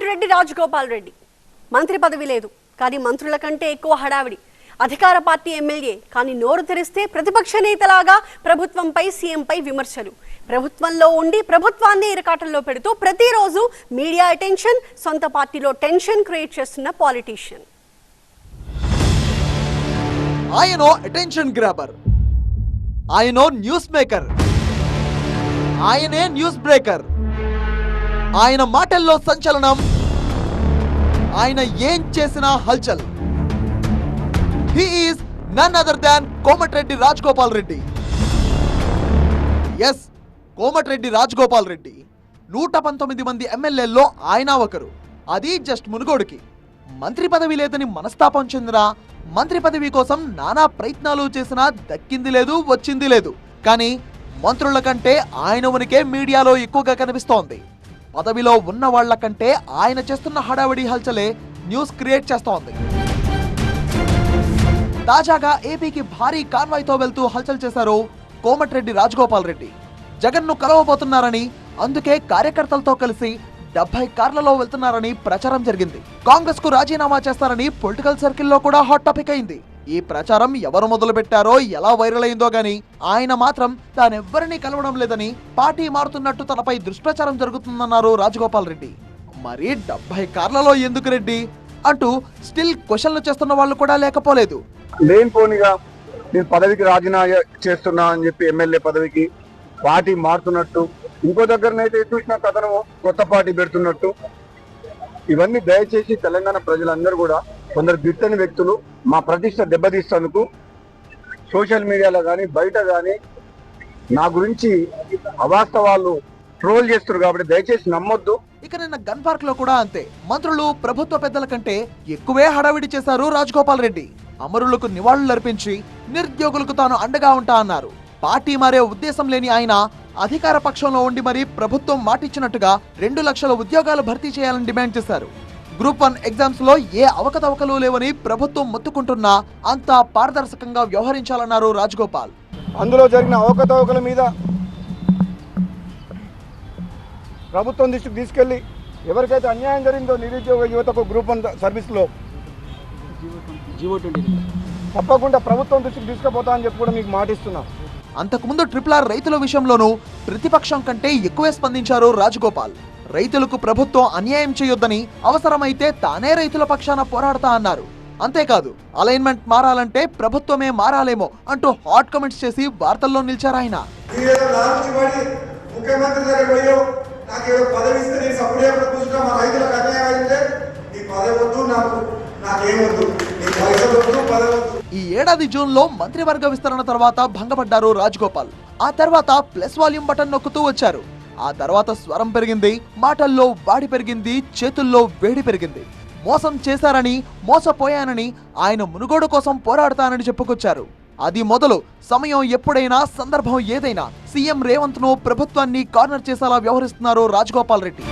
కోమటిరెడ్డి రాజగోపాల్ రెడ్డి. మంత్రి పదవి లేదు కానీ మంత్రుల కంటే ఎక్కువ హడావిడి. అధికార పార్టీ ఎమ్మెల్యే కానీ నోరు తెరిస్తే ప్రతిపక్ష నేతలాగా ప్రభుత్వంపై సీఎంపై విమర్శలు. ప్రభుత్వంలో ఉండి ప్రభుత్వాన్ని ఇరకాటంలో పెడుతూ ప్రతిరోజు మీడియా అటెన్షన్ సొంత పార్టీలో టెన్షన్ క్రియేట్ చేస్తున్న పాలిటీషియన్. ఆయన అటెన్షన్ గ్రాబర్ ఆయన న్యూస్ మేకర్ ఆయనే న్యూస్ బ్రేకర్ ఆయన మాటల్లో సంచలనం ఆయన ఏం చేసినా హల్చల్. He is none other than Komatireddy Rajagopal Reddy. Yes Komatireddy Rajagopal Reddy. నూట పంతొమ్మిది మంది ఎమ్మెల్యేల్లో ఆయన ఒకరు. అది జస్ట్ మునుగోడుకి. మంత్రి పదవి లేదని మనస్తాపం చెందిన మంత్రి పదవి కోసం నానా ప్రయత్నాలు చేసినా దక్కింది లేదు వచ్చింది లేదు. కానీ మంత్రుల కంటే ఆయన ఉనికే మీడియాలో ఎక్కువగా కనిపిస్తోంది. పదవిలో ఉన్న వాళ్ళ కంటే ఆయన చేస్తున్న హడావిడి హల్చలే న్యూస్ క్రియేట్ చేస్తోంది తాజాగా ఏపీకి భారీ కాన్వాయ్తో వెళ్తూ హల్చల్ చేశారు కోమటిరెడ్డి రాజగోపాల్ రెడ్డి. జగన్ను కలవబోతున్నారని అందుకే కార్యకర్తలతో కలిసి డెబ్బై కార్లలో వెళ్తున్నారని ప్రచారం జరిగింది. కాంగ్రెస్కు రాజీనామా చేస్తారని పొలిటికల్ సర్కిల్లో కూడా హాట్ టాపిక్ అయింది. ఈ ప్రచారం ఎవరు మొదలు పెట్టారో ఎలా వైరల్ అయిందో గాని ఆయన మాత్రం తానెవ్వరినీ కలవడం లేదని పార్టీ మారుతున్నట్టు తనపై దుష్ప్రచారం జరుగుతుందన్నారు రాజగోపాల్ రెడ్డి. మరి డెబ్బై కార్లలో ఎందుకు రెడ్డి? అంటూ స్టిల్ క్వశ్చన్లు చేస్తున్న వాళ్ళు కూడా లేకపోలేదు. లేనిపోనిగా నేను పదవికి రాజీనామా చేస్తున్నా అని చెప్పి ఎమ్మెల్యే పదవికి పార్టీ మారుతున్నట్టు ఇంకో దగ్గరనైతే చూసిన కథను కొత్త పార్టీ పెడుతున్నట్టు. ఇవన్నీ దయచేసి తెలంగాణ ప్రజలందరూ కూడా కొందరు గిట్టని వ్యక్తులు మా ప్రతిష్ట దెబ్బతీస్తందుకు సోషల్ మీడియాలో కానీ బయట కానీ నా గురించి అవాస్తవాలు ట్రోల్ చేస్తున్నారు కాబట్టి దయచేసి నమ్మొద్దు. ఇక నిన్న గన్ పార్క్లో కూడా అంతే. మంత్రులు ప్రభుత్వ పెద్దల కంటే ఎక్కువే హడావిడి చేశారు రాజగోపాల్ రెడ్డి. అమరులకు నివాళులర్పించి నిరుద్యోగులకు తాను అండగా ఉంటా అన్నారు. పార్టీ మారే ఉద్దేశం లేని ఆయన అధికార పక్షంలో ఉండి మరీ ప్రభుత్వం మాటిచ్చినట్టుగా రెండు లక్షల ఉద్యోగాలు భర్తీ చేయాలని డిమాండ్ చేశారు. గ్రూప్ వన్ ఎగ్జామ్స్లో ఏ అవకతవకలు లేవని ప్రభుత్వం మొత్తుకుంటున్నా అంతా పారదర్శకంగా వ్యవహరించాలన్నారు రాజగోపాల్. అందులో జరిగిన అవకతవకల మీద ప్రభుత్వం దృష్టికి తీసుకెళ్ళి ఎవరికైతే అన్యాయం జరిగిందో నిరుద్యోగ యువతకు గ్రూప్ వన్ సర్వీస్లో తప్పకుండా ప్రభుత్వం దృష్టికి తీసుకుపోతా అని చెప్పి కూడా మీకు మాటిస్తున్నాం. అంతకుముందు ట్రిపుల్ ఆర్ రైతుల విషయంలోనూ ప్రతిపక్షం కంటే ఎక్కువే స్పందించారు రాజగోపాల్. రైతులకు ప్రభుత్వం అన్యాయం చేయొద్దని అవసరమైతే తానే రైతుల పక్షాన పోరాడతా అన్నారు. అంతేకాదు అలైన్మెంట్ మారాలంటే ప్రభుత్వమే మారాలేమో అంటూ హాట్ కమెంట్స్ చేసి వార్తల్లో నిలిచారాయన మీరేదో లాలూచి పడి ముఖ్యమంత్రి దగ్గర పోయో నాకు ఏదో పదవి ఇస్తే నేను సపరేట్ కూర్చుంటా మా రైతులకు అన్యాయం అయితే నీ పదవి వద్దు నాకు నాకేమొద్దు నీ పైసలు వద్దు పదవి వద్దు. ఈ ఏడాది జూన్లో మంత్రివర్గ విస్తరణ తర్వాత భంగపడ్డారు రాజగోపాల్ ఆ తర్వాత ప్లస్ వాల్యూమ్ బటన్ నొక్కుతూ వచ్చారు. ఆ తర్వాత స్వరం పెరిగింది మాటల్లో వాడి పెరిగింది చేతుల్లో వేడి పెరిగింది. మోసం చేశారని మోసపోయానని ఆయన మునుగోడు కోసం పోరాడతానని చెప్పుకొచ్చారు. అది మొదలు సమయం ఎప్పుడైనా సందర్భం ఏదైనా. సీఎం రేవంత్ను ప్రభుత్వాన్ని కార్నర్ చేసేలా వ్యవహరిస్తున్నారు రాజగోపాల్ రెడ్డి.